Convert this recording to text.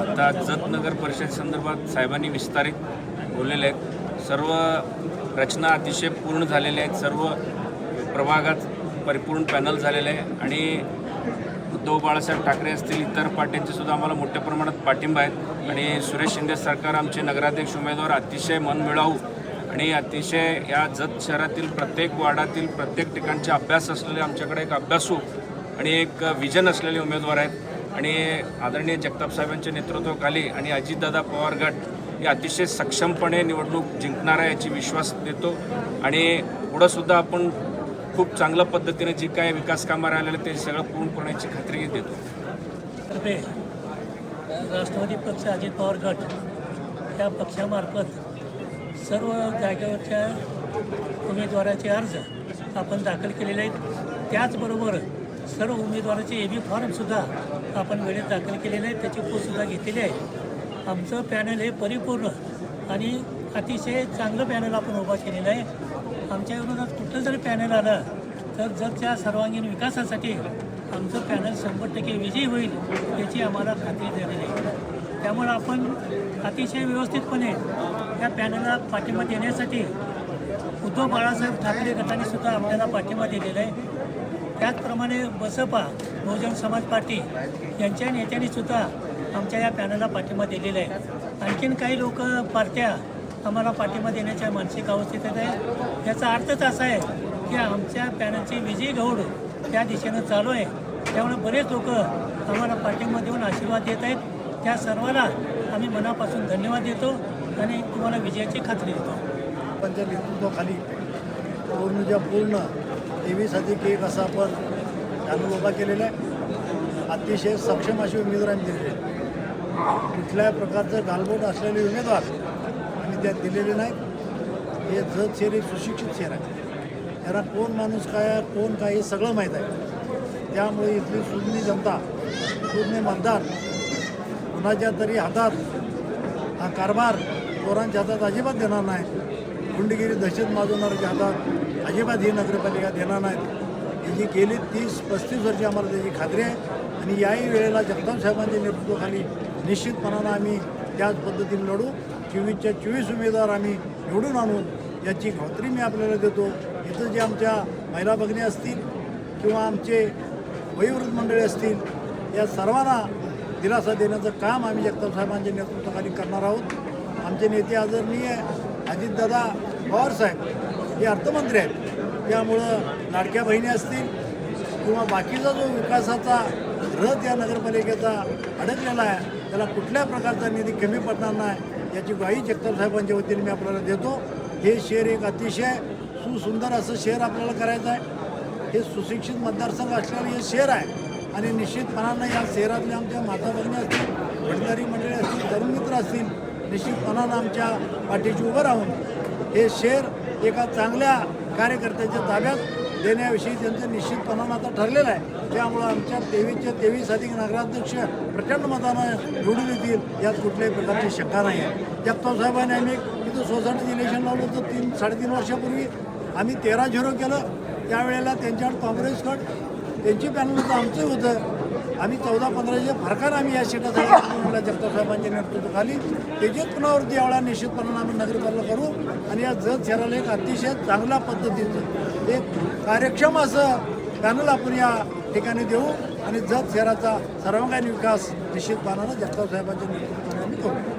आता जत नगर परिषद संदर्भात साहेबांनी विस्तारित बोललेले आहेत. सर्व रचना अतिशय पूर्ण झालेल्या आहेत. सर्व प्रभागात परिपूर्ण पॅनल झालेले आहे. आणि उद्धव बाळासाहेब ठाकरे असतील इतर पार्ट्यांचे सुद्धा आम्हाला मोठ्या प्रमाणात पाठिंबा आहेत. आणि सुरेश शिंदे सरकार आमचे नगराध्यक्ष उमेदवार अतिशय मनमिळावू आणि अतिशय या जत शहरातील प्रत्येक वार्डातील प्रत्येक ठिकाणचे अभ्यास असलेले आमच्याकडे एक अभ्यासू आणि एक विजन असलेले उमेदवार आहेत. आणि आदरणीय जगताप साहेबांच्या नेतृत्वाखाली आणि अजितदादा पवार गट हे अतिशय सक्षमपणे निवडणूक जिंकणार आहे याची विश्वास देतो. आणि पुढंसुद्धा आपण खूप चांगल्या पद्धतीने जी काय विकास कामं राहिलेलं ते सगळं पूर्ण करण्याची खात्री देतो. राष्ट्रवादी पक्ष अजित पवार गट या पक्षामार्फत सर्व जागेवरच्या उमेदवाराचे अर्ज आपण दाखल केलेले आहेत. त्याचबरोबर सर्व उमेदवाराचे ए बी फॉर्मसुद्धा आपण वेळेत दाखल केलेले आहेत. त्याची पोस्टसुद्धा घेतलेली आहे. आमचं पॅनल हे परिपूर्ण आणि अतिशय चांगलं पॅनल आपण उभा केलेलं आहे. आमच्या विरोधात कुठलं जरी पॅनल आलं तर जर त्या सर्वांगीण विकासासाठी आमचं पॅनल शंभर टक्के विजयी होईल याची आम्हाला खात्री झालेली आहे. त्यामुळं आपण अतिशय व्यवस्थितपणे या पॅनलला पाठिंबा देण्यासाठी उद्धव बाळासाहेब ठाकरे गटाने सुद्धा आपल्याला पाठिंबा दिलेला आहे. त्याचप्रमाणे बसपा बहुजन समाज पार्टी यांच्या नेत्यांनी सुद्धा आमच्या या पॅनलला पाठिंबा दिलेला आहे. आणखीन काही लोक पार्ट्या आम्हाला पाठिंबा देण्याच्या मानसिक अवस्थेत आहे याचा अर्थच असा आहे की आमच्या पॅनलची विजयी गौड त्या दिशेनं चालू आहे. त्यामुळे बरेच लोक आम्हाला पाठिंबा देऊन आशीर्वाद देत आहेत. त्या सर्वांना आम्ही मनापासून धन्यवाद देतो आणि तुम्हाला विजयाची खात्री देतो. पंच्या नेतृत्वाखाली पूर्णच्या पूर्ण तेवीस अधिक एक असा आपण पॅनल उभा केलेला आहे अतिशय सक्षम अशी उमेदवारांनी दिलेली दिलेले आहेत. कुठल्याही प्रकारचं गालबोट असलेले उमेदवार आम्ही त्यात दिलेले नाहीत. हे जत शहर एक सुशिक्षित शेर आहे. त्यांना कोण माणूस काय कोण काय हे सगळं माहीत आहे. त्यामुळे इथली सुज्ञ जनता सुज्ञ मतदार कुणाच्या तरी हातात हा कारभार चोरांच्या हातात अजिबात देणार नाही गुंडगिरी दहशत माजवणाऱ्याच्या हातात अजिबात ही नगरपालिका देणार नाहीत. ही जी गेली तीस पस्तीस वर्षे आम्हाला त्याची खात्री आहे आणि याही वेळेला जगताप साहेबांच्या नेतृत्वाखाली निश्चितपणानं आम्ही त्याच पद्धतीने लढू. चोवीसच्या चोवीस उमेदवार आम्ही निवडून आणून याची खात्री मी आपल्याला देतो. इथं जे आमच्या महिला भगिनी असतील किंवा आमचे वयोवृद्ध मंडळी असतील या सर्वांना दिलासा देण्याचं काम आम्ही जगताप साहेबांच्या नेतृत्वाखाली करणार आहोत. आमचे नेते आदरणीय अजितदादा पवार साहेब हे अर्थमंत्री आहेत. त्यामुळं लाडक्या बहिणी असतील किंवा बाकीचा जो विकासाचा रथ या नगरपालिकेचा अडकलेला आहे त्याला कुठल्या प्रकारचा निधी कमी पडणार नाही याची ग्वाही जगताप साहेबांच्या वतीने मी आपल्याला देतो. हे शहर एक अतिशय सुसुंदर असं शहर आपल्याला करायचं आहे. हे सुशिक्षित मतदारसंघ असलेलं हे शहर आहे. आणि निश्चितपणानं या शहरातल्या आमच्या माता भगिनी असतील भंडारी मंडळी असतील तरुण मित्र असतील निश्चितपणानं आमच्या पाठीशी उभं राहून हे शहर एका चांगल्या कार्यकर्त्याच्या ताब्यात देण्याविषयी त्यांचं निश्चितपणानं आता ठरलेलं आहे. त्यामुळं आमच्या तेवीसच्या तेवीस अधिक नगराध्यक्ष प्रचंड मतानं निवडून येतील यात कुठल्याही प्रकारची शंका नाही आहे. जगताप साहेबांनी आम्ही तिथं सोसायटीचं इलेक्शन लावलं होतं तीन साडेतीन वर्षापूर्वी. आम्ही तेरा झिरो केलं. त्यावेळेला त्यांच्याकडे काँग्रेस गट त्यांची पॅनल होतं आमचं होतं. आम्ही चौदा पंधराच्या फरकानं आम्ही या सीटासाठी जगताप साहेबांच्या नेतृत्वाखाली. त्याची पुनरावृत्ती यावेळा निश्चितपणानं आम्ही नगरपालिका करू आणि या जत शहराला एक अतिशय चांगल्या पद्धतीचं एक कार्यक्षम असं पॅनल आपण या ठिकाणी देऊ आणि जत शहराचा सर्वांगीण विकास निश्चितपणानं जगताप साहेबांच्या नेतृत्वाने आम्ही करू.